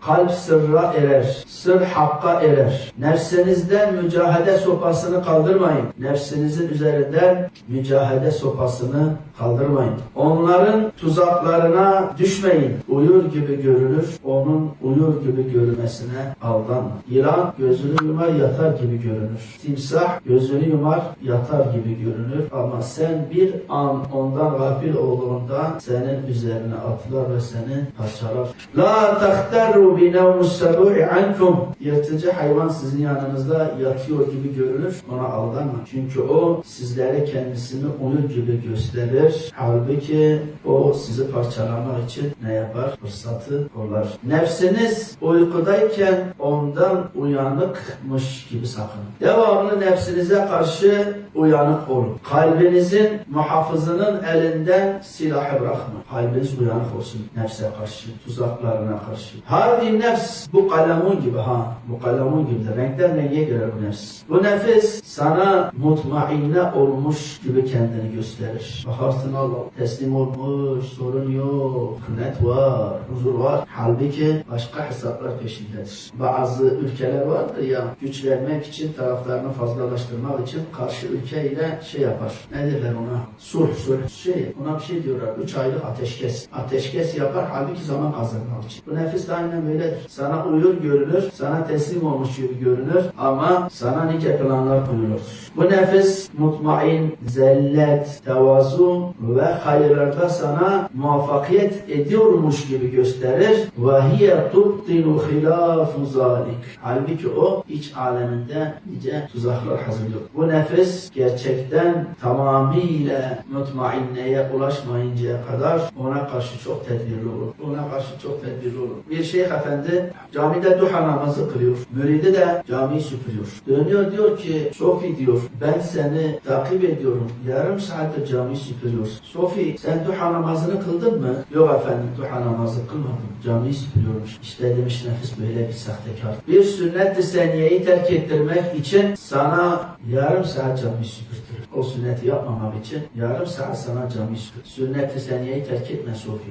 Kalp sırra erer, sır hakka erer. Nefsinizden mücahede sopasını kaldırmayın. Nefsinizin üzerinden mücahede sopasını kaldırmayın. Onların tuzaklarına düşmeyin. Uyur gibi görünür, onun uyur gibi görünmesine aldanma. Yılan gözünü yumar yatar gibi görünür. Timsah gözünü yumar yatar gibi görünür. Ama sen bir an ondan gafil olduğunda senin üzerine atlar ve seni parçalar. La tahtaru bi nevmus sebu'i ankum. Yırtıcı hayvan sizin yanınızda yatıyor gibi görünür. Ona aldanma. Çünkü o sizlere kendisini uyur gibi gösterir. Halbuki o sizi parçalamak için ne yapar? Fırsatı kollar. Nefsiniz uykudayken ondan uyanıkmış gibi sakının. Devamlı nefsinize karşı uyanık olun. Kalbinizin muhafızının elinden silahı bırakma. Kalbiniz uyanık olsun nefse karşı, tuzaklarına karşı. Harbi nefs bu kalemun gibi ha. Bu kalemun gibidir. Renkten renge göre bu nefs. Bu nefis sana mutmainne olmuş gibi kendini gösterir. Bakarsın Allah teslim olmuş, sorun yok, kınet var, huzur var. Halbuki başka hesaplar peşindedir. Bazı ülkeler vardır ya güç vermek için taraflarını fazlalaştırmak için karşı ülke ile şey yapar. Ne derler ona? Sulh, sulh. Şey, ona bir şey diyorlar. Üç aylık ateşkes. Ateşkes yapar halbuki zaman kazanmak için. Bu nefis de aynen böyledir. Sana uyur görünür, sana teslim olmuş gibi görünür ama sana nice planlar koyulur. Bu nefis mutmain, zellet, tevazu ve hayırlarda sana muvaffakiyet ediyormuş gibi gösterir. Hiye tubtinu hilafu zalik. Halbuki o iç aleminde nice tuzaklar hazırlıyor. Bu nefis gerçekten tamamıyla mutmainneye ulaşmayıncaya kadar ona karşı çok tedbirli olur. Ona karşı çok tedbirli olur. Bir şeyh efendi camide duha namazı kılıyor. Müridi de camiyi süpürüyor. Dönüyor diyor ki Sofi diyor ben seni takip ediyorum. Yarım saattir camiyi süpürüyorsun. Sofi sen duha namazını kıldın mı? Yok efendim duha namazı kılmadım. Camiyi süpürüyormuş. İşte demiş nefis böyle bir sahtekar. Bir sünnet-i seniyeyi terk ettirmek için sana yarım saat camiyi süpürtürür. O sünneti yapmamak için yarım saat sana camiyi süpürtür. Sünnet-i seniyeyi terk etme Sofi.